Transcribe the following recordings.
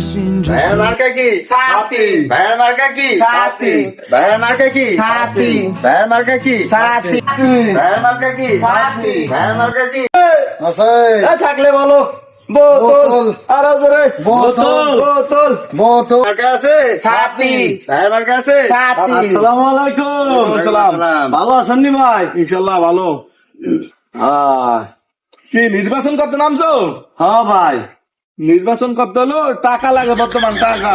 心中 ভাইয়ের মার্কা কি সাথী। ভাইয়ের মার্কা কি সাথী। ভাইয়ের মার্কা কি সাথী। ভাইয়ের মার্কা কি সাথী ভাইয়ের মার্কা কি সাথী। ভাইয়ের মার্কা কি থাকলে বলো বোতল বোতল। আরও জোরে বোতল। বোতল বোতল আছে সাথী। মার্কা আছে সাথী আসসালামু আলাইকুম আসসালাম। ভালো আছেন নি ভাই ইনশাল্লাহ ভালো কি নির্বাচন করতে নামছো হ্যাঁ ভাই নির্বাচন করতে হলো টাকা লাগে বর্তমান টাকা।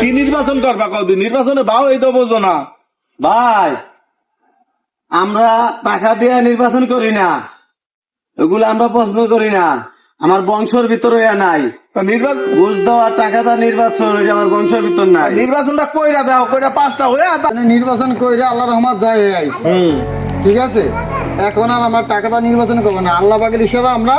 কি নির্বাচন করবা কদিন নির্বাচনে ভাও এই তো বোঝো না। ভাই আমরা টাকা দিয়ে নির্বাচন করি না। এগুলো আমরা পছন্দ করি না। আমার বংশের ভিতরে নাই। নির্বাচন ঘুষ দেওয়া টাকা দেওয়া নির্বাচন আমার বংশের ভিতর নাই। নির্বাচনটা কইরা দাও কইরা পাঁচটা হয়ে মানে নির্বাচন করে আল্লাহ রহমত যায় ঠিক আছে? এখন আর আমরা টাকাটা নির্বাচন করব না। আল্লাহ পাকের হিসাবে আমরা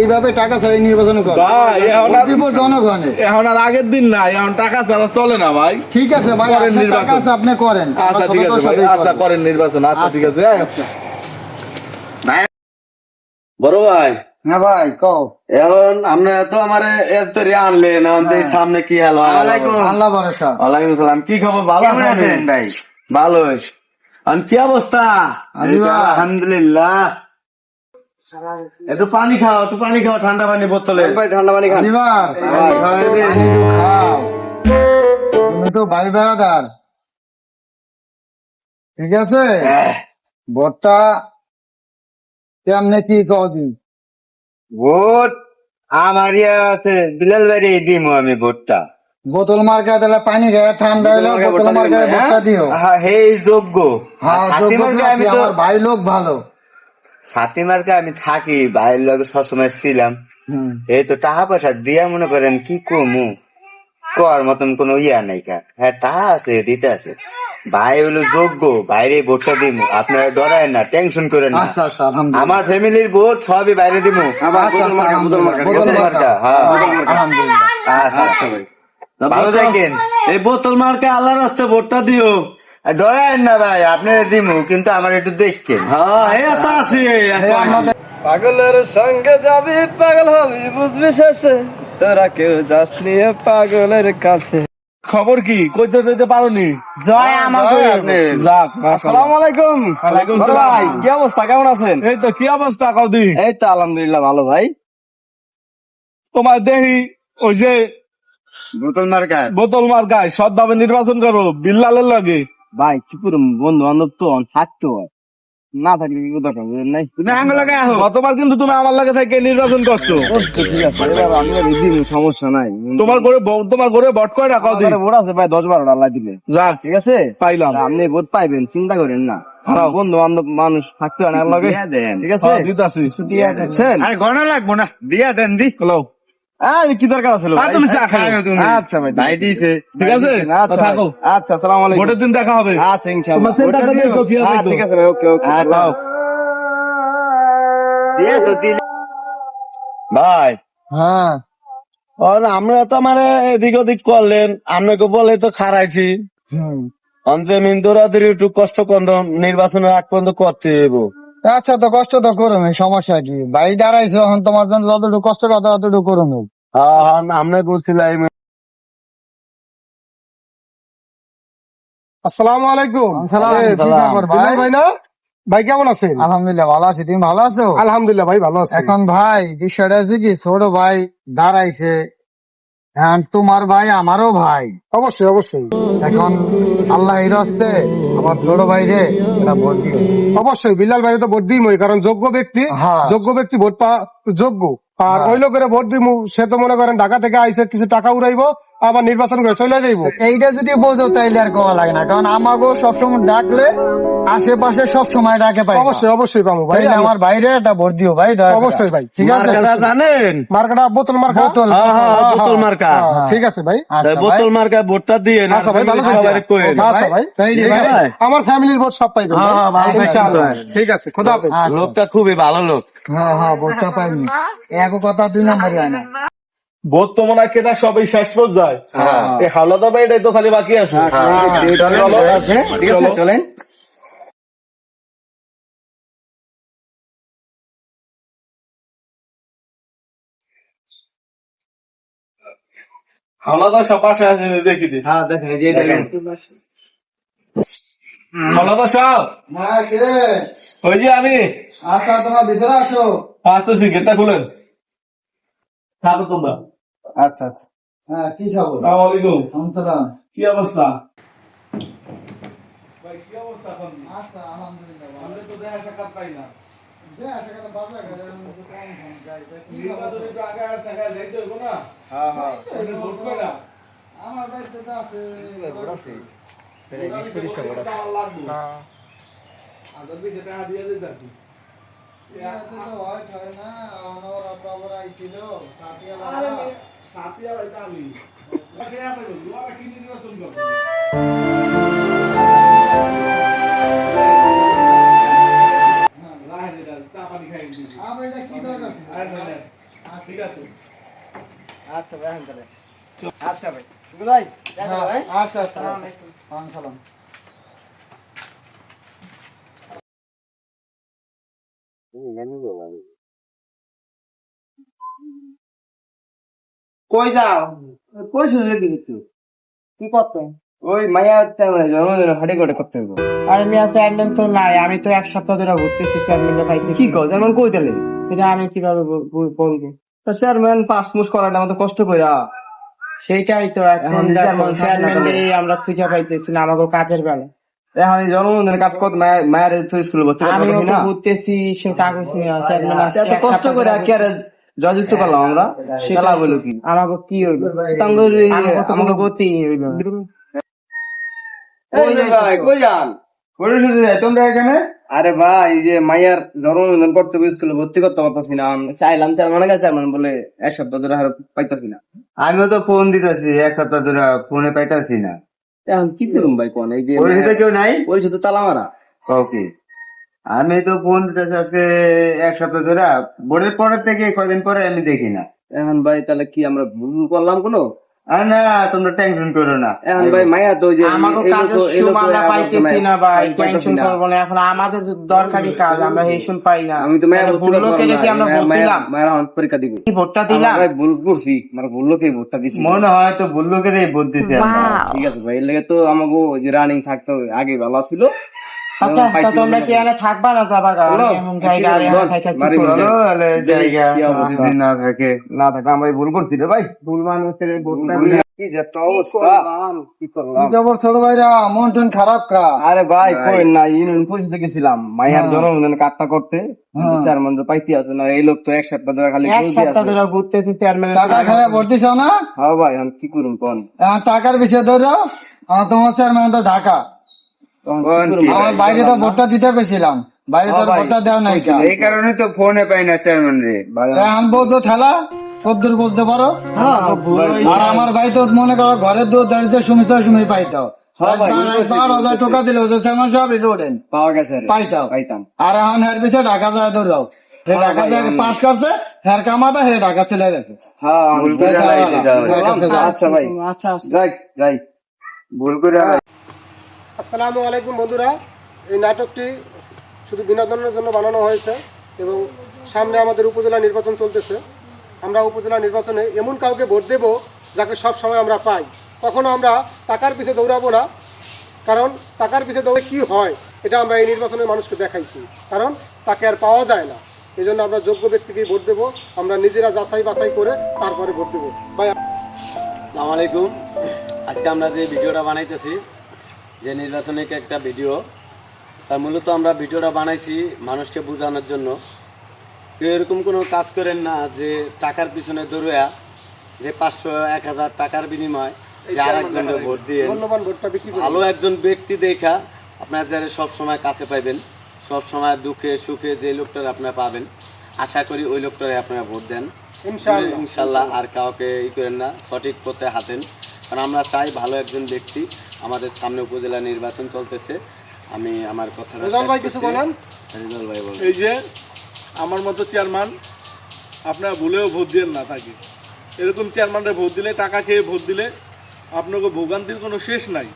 এইভাবে টাকা ছাড়াই নির্বাচন করব ভাই এখন বিপদ জনগণে এখন আর আগের দিন নাই এখন টাকা ছাড়া চলে না ভাই। ঠিক আছে ভাই টাকা নির্বাচন। আপনি করেন। আচ্ছা ঠিক আছে ভাই আচ্ছা করেন। নির্বাচন আচ্ছা ঠিক আছে বড় ভাই। না ভাই কও। এখন আমরা তো আমার এত আনলেন এখন সামনে কি হলো? আল্লাহ ভরসা। ওয়ালাইকুম সালাম কি খবর? ভালো আছেন? ভাই? ভালো। কি অবস্থা? আলহামদুলিল্লাহ। একটু পানি খাও একটু পানি খাও ঠান্ডা পানি বোতলে। ঠান্ডা পানি খাও তুমি তো ভাই বেড়াদার। ঠিক আছে? ভোটটা কেমনে কি কদি ভোট আমার ইয়ে আছে বিলাল বাড়ি দিম আমি ভোটটা বোতল মার্কা দিলে পানি খায় ঠান্ডা হলে বোতল মার্কা। ভোটটা দিও। হ্যাঁ হে যোগ্য। হ্যাঁ যোগ্য আমি তো ভাই লোক ভালো। সাথী মার্কা আমি থাকি ভাইয়ের লগে সবসময় ছিলাম। এই তো টাকা পয়সা দিয়া মনে করেন কি কমু? কর মতন কোনো ইয়া নাই কা হ্যাঁ টাকা আছে দিতে আছে। ভাই হলো যোগ্য বাইরে ভোটটা দিব আপনারা ডরায় না টেনশন করেন না। আচ্ছা আচ্ছা আলহামদুলিল্লাহ। আমার ফ্যামিলির ভোট সবই বাইরে দিব আচ্ছা, হ্যাঁ। আলহামদুলিল্লাহ। আচ্ছা আচ্ছা ভাই। ভালো থাকেন। এই বোতল মার্কে আল্লাহর রাস্তে ভোটটা দিও। আর ডরায়েন না ভাই আপনারা দিমু কিন্তু আমার একটু দেখতেন হ্যাঁ পাগলের সঙ্গে যাবি পাগল হবি বুঝবি শেষে। তোরা কেউ যাস নিয়ে পাগলের কাছে। খবর কি? কইতে দিতে পারোনি? জয় আমাকে। আপনি। যাক আসসালামু আলাইকুম। ওয়ালাইকুম সালাম। ভাই কি অবস্থা? কেমন আছেন? এই তো কি অবস্থা কদি এই তো আলহামদুলিল্লাহ ভালো ভাই। তোমার দেহি ওই যে বোতল মার্কায় বোতল মার্কায় সৎভাবে নির্বাচন করো বিল্লালের লগে। ভাই চিপুর বন্ধু বান্ধব তো থাকতো। না থাকলে কি নাই? তুমি আঙ্গ লাগে আহো। গতবার কিন্তু তুমি আমার লাগে থেকে নির্বাচন করছ। ঠিক আছে এবার আমি দিন সমস্যা নাই। তোমার ঘরে তোমার ঘরে ভোট কয়টা? আমাদের ভোট আছে ভাই দশ বারোটা আল্লাহ দিলে যাক ঠিক আছে? পাইলাম। আপনি ভোট পাইবেন চিন্তা করেন না। হ্যাঁ। বন্ধু বান্ধব মানুষ থাকতে হয় না দেন। ঠিক আছে? হ্যাঁ, দিয়া দেখছেন আরে গণা লাগবো না। দিয়া দেন দি। হ্যালো। আরে কি দরকার তুমি চা খাও। তুমি। আচ্ছা ভাই ভাই দিছে। ঠিক আছে? আচ্ছা থাকো আচ্ছা আসসালামু আলাইকুম। ভোটের দিন দেখা হবে। আচ্ছা ইনশাআল্লাহ তোমার সেন্টারটা দিয়ে তো, কি আছে হ্যাঁ, তো? ঠিক আছে ভাই ওকে ওকে আর দাও। দিয়া তো দিলে। ভাই। হ্যাঁ। আর আমরা তো আমার এদিক ওদিক করলেন। আপনাকে বলে তো খারাইছি। হুম। অঞ্চে মিন্দুরাদের একটু কষ্ট কন্দ নির্বাচনের আগ পর্যন্ত করতে হইব। আচ্ছা তো কষ্ট তো করুন সমস্যা কি? ভাই দাঁড়াইছো এখন তোমার জন্য যতটুকু কষ্ট কথা ততটুকু করুন। আমরা বলছিলাম আসসালামু আলাইকুম। ভাই? ভাই? না ভাই কেমন আছেন আলহামদুলিল্লাহ ভালো আছি। তুমি ভালো আছো? আলহামদুলিল্লাহ ভাই ভালো আছি। এখন ভাই বিষয়টা হচ্ছে কি? ছোট ভাই দাঁড়াইছে। তোমার ভাই আমারও ভাই। অবশ্যই অবশ্যই। এখন আল্লাহ রস্তে আমার ছোট ভাই রে এটা ভোট দিও অবশ্যই বিল্লাল ভাই তো ভোট দিই মই কারণ যোগ্য ব্যক্তি হ্যাঁ। যোগ্য ব্যক্তি ভোট পাওয়া যোগ্য আর হ্যাঁ। ওই লোকের ভোট দিমু সে তো মনে করেন ঢাকা থেকে আইসে কিছু টাকা উড়াইবো আবার নির্বাচন করে চলে যাইবো। এইটা যদি বোঝো তাইলে আর কোয়া লাগে না কারণ আমাকেও সবসময় ডাকলে আশেপাশে সব সময় ডাকে পাই অবশ্যই অবশ্যই পাবো ভাই। আমার বাইরে একটা ভোট দিও ভাই অবশ্যই ভাই। ঠিক আছে? জানেন? মার্কাটা বোতল মার্কা? বোতল হ্যাঁ, হ্যাঁ, বোতল হ্যাঁ, মার্কা। ঠিক আছে ভাই। আচ্ছা বোতল মার্কা ভোটটা দিয়ে না আচ্ছা ভাই, ভালো আচ্ছা ভাই। তাই রে ভাই। আমার ফ্যামিলির ভোট সব পাই হ্যাঁ, হ্যাঁ, ভালো ইনশাআল্লাহ। ঠিক আছে খোদা হাফেজ। আচ্ছা। লোকটা খুবই ভালো লোক। হ্যাঁ হ্যাঁ ভোটটা পাইনি। এক কথা দুই নম্বরই হয় না। ভোট তো মনে হয় কেটা সবই শেষ পর্যায়ে। এই হাওলাদা ভাই এটাই তো খালি বাকি আছে। চলো ঠিক আছে চলেন। হাওলাদার সব পাশে আছে দেখি দি। হ্যাঁ দেখেন এই যে দেখেন। হাওলাদার সাহেব। হ্যাঁ ওই যে আমি। আচ্ছা তোমার ভিতরে আসো। আসতেছি গেটটা খুলেন। থাকো তোমরা। আচ্ছা আচ্ছা। হ্যাঁ কি খাব আসসালামু আলাইকুম। আমতলাম। কি অবস্থা? ভাই কি অবস্থা এখন? আচ্ছা আলহামদুলিল্লাহ আমরা তো দেখা সাক্ষাৎ পাই না। হ্যাঁ হ্যাঁ। আমার বাড়িতে তো আছে। হয়। না আবার আইছিল সাথিয়া ভাই আমি দুয়ারা নির্বাচন দরকার ছিল? আচ্ছা। ঠিক আছে। আচ্ছা ভাই এখন তাহলে। আচ্ছা ভাই। শুধু ভাই হ্যাঁ, আচ্ছা আচ্ছা সালাম সালাম কই যাও? কই কি করতে? ওই মায়া জন্মদিন হাটে করে করতে হবে আরে মিয়া চেয়ারম্যান তো নাই আমি তো এক সপ্তাহ ধরে ঘুরতেছি কি কই দিলে? এটা আমি কীভাবে বল- বল- বলব? চেয়ারম্যান পাস মুস করাটা আমাদের কষ্ট কইরা। সেইটাই তো এখন চেয়ারম্যান আমরা খুঁজে পাইতেছি না আমাকে কাজের বেলা। এখন জন্মদিনের কাজ কত মায়ের স্কুলে না? ঘুরতেছি সে কাগজ কষ্ট করে আর জয়যুক্ত করলাম আমরা খেলা বলো কি? আমাকে কি হইল? আমাকে আমাকে গতি হইল। তোমরা এখানে? আরে ভাই যে মাইয়ার করতে স্কুলে ভর্তি করতে পারতাছি না। আমি চাইলাম কাছে চেয়ারম্যান বলে এক সপ্তাহ ধরে আর পাইতাছি না। আমিও তো ফোন দিতেছি এক সপ্তাহ ধরে ফোনে পাইতাছি না। এখন কি করুম ভাই কোন? এই যে পরিচিত কেউ নাই? পরিচিত তালা মারা ওকে। আমি তো ফোন দিতেছি আজকে এক সপ্তাহ ধরে। বোর্ডের পরের থেকে কয়দিন পরে আমি দেখি না। এখন ভাই তাহলে কি আমরা ভুল করলাম কোনো? আর না তোমরা টেনশন করো না। এখন ভাই মাইয়া তো যে আমাকে কাজের লোক- এই সুম লোক আমরা পাইতেছি না ভাই টেনশন করব না। এখন আমাদের দরকারি কাজ আমরা এই শুন পাই না। আমি তো মায়ের ভুল লোকের কি আমরা ভোট দিলাম? মায়ের আমার পরীক্ষা দিব। কি ভোটটা দিলাম? ভাই ভুল করছি। মানে ভুল লোকে ভোটটা দিছি। মনে হয় তো ভুল লোকের ভোট দিছি। ঠিক আছে ভাই এর লেগে তো আমাকে যে রানিং থাকতে হবে, আগে ভালো ছিল। আচ্ছা তা তোমরা কি থাকবা না যাবা গা? এমন জায়গা আর বলো, এমন কি বাড়ি করব? বলো। চলো তাহলে জায়গা যদি না থাকে। না থাকে আমরা ভুল করছি রে ভাই। ভুল মানুষের এই ভোটটা ভুল- দিলাম। কি যে একটা অবস্থা? কি কি খবর ছোট ভাইরা? মন টন খারাপ কা? আরে ভাই কই না ইউনিয়ন পরিষদে গেছিলাম। মাইয়ার হ্যাঁ। জন্মদিন কাটটা করতে। হ্যাঁ। চেয়ারম্যান তো পাইতে আছে না। এই লোক তো এক সপ্তাহ ধরে খালি এক সপ্তাহ ধরে ঘুরতেছি টাকা খাইয়া ভর্তি না? হ্যাঁ ভাই এখন কি করুন কোন? টাকার বিষয় ধরো। আমার তোমার চেয়ারম্যান তো ঢাকা। আমার বাইরে তো ভোটটা দিতে গেছিলাম। বাইরে তো হ্যাঁ ভোটটা দেওয়া নাই এই কারণে তো ফোনে পাই না চেয়ারম্যান রে। এখন বলতো ঠেলা কদ্দুর বলতে পারো? হ্যাঁ, আর আমার ভাই তো মনে করো ঘরের দূর দাঁড়িয়ে সমস্যার সময় পাইতাও হ্যাঁ ভাই, টাকা দিলে চেয়ারম্যান সব রেটে ওঠেন। পাওয়া গেছে রে। পাইতাও পাইতাম। আর এখন হের পিছিয়ে ঢাকা যায় ধরাও হে ঢাকা যায় পাস করছে হের কামাতা হে ঢাকা চলে গেছে। হ্যাঁ আচ্ছা ভাই। আচ্ছা আচ্ছা। যাই যাই। ভুল করে আসসালামু আলাইকুম বন্ধুরা। এই নাটকটি শুধু বিনোদনের জন্য বানানো হয়েছে এবং সামনে আমাদের উপজেলা নির্বাচন চলতেছে। আমরা উপজেলা নির্বাচনে এমন কাউকে ভোট দেব যাকে সব সময় আমরা পাই। কখনো আমরা টাকার পিছে দৌড়াবো না, কারণ টাকার পিছে দৌড়ে কি হয় এটা আমরা এই নির্বাচনের মানুষকে দেখাইছি। কারণ তাকে আর পাওয়া যায় না। এই জন্য আমরা যোগ্য ব্যক্তিকেই ভোট দেবো। আমরা নিজেরা যাচাই বাছাই করে তারপরে ভোট দেবো। ভাই, আসসালামু আলাইকুম। আজকে আমরা যে ভিডিওটা বানাইতেছি যে নির্বাচনিক একটা ভিডিও তার মূলত আমরা ভিডিওটা বানাইছি মানুষকে বোঝানোর জন্য। কেউ এরকম কোনো কাজ করেন না যে টাকার পিছনে দৌড়া যে পাঁচশো এক হাজার টাকার বিনিময় যে আর একজনকে ভোট দিয়ে ভালো একজন ব্যক্তি দেখা আপনার যারা সব সময় কাছে পাইবেন সব সময় দুঃখে সুখে যে লোকটার আপনারা পাবেন আশা করি ওই লোকটারে আপনারা ভোট দেন। ইনশাল্লাহ আর কাউকে ই করেন না সঠিক পথে হাতেন কারণ আমরা চাই ভালো একজন ব্যক্তি আমাদের সামনে উপজেলা নির্বাচন চলতেছে। আমি আমার কথা রেজাউল ভাই কিছু বলেন? রেজাউল ভাই বলেন। এই যে আমার মতো চেয়ারম্যান আপনারা ভুলেও ভোট দিয়েন না থাকে। এরকম চেয়ারম্যানরা ভোট দিলে টাকা খেয়ে ভোট দিলে আপনাকে ভোগান্তির কোনো শেষ নাই।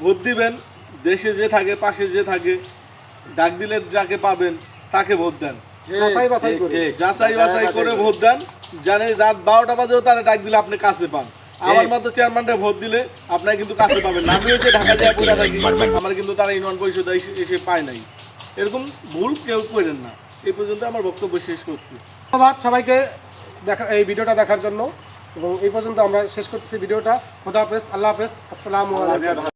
ভোট দিবেন দেশে যে থাকে পাশে যে থাকে ডাক দিলে যাকে পাবেন তাকে ভোট দেন। যাচাই বাছাই করে ভোট দেন। জানি রাত বারোটা বাজেও তারা ডাক দিলে আপনি কাছে পান। আমার মতো চেয়ারম্যানটা ভোট দিলে আপনার কিন্তু কাছে পাবেন আমি হচ্ছে ঢাকা যায় পড়ে থাকি আমার কিন্তু তারা ইউনিয়ন পরিষদ এসে এসে পায় নাই। এরকম ভুল কেউ করেন না। এই পর্যন্ত আমার বক্তব্য শেষ করছি। ধন্যবাদ সবাইকে দেখা এই ভিডিওটা দেখার জন্য। এবং এই পর্যন্ত আমরা শেষ করতেছি ভিডিওটা। খোদা হাফেজ আল্লাহ হাফেজ। আসসালামু আলাইকুম।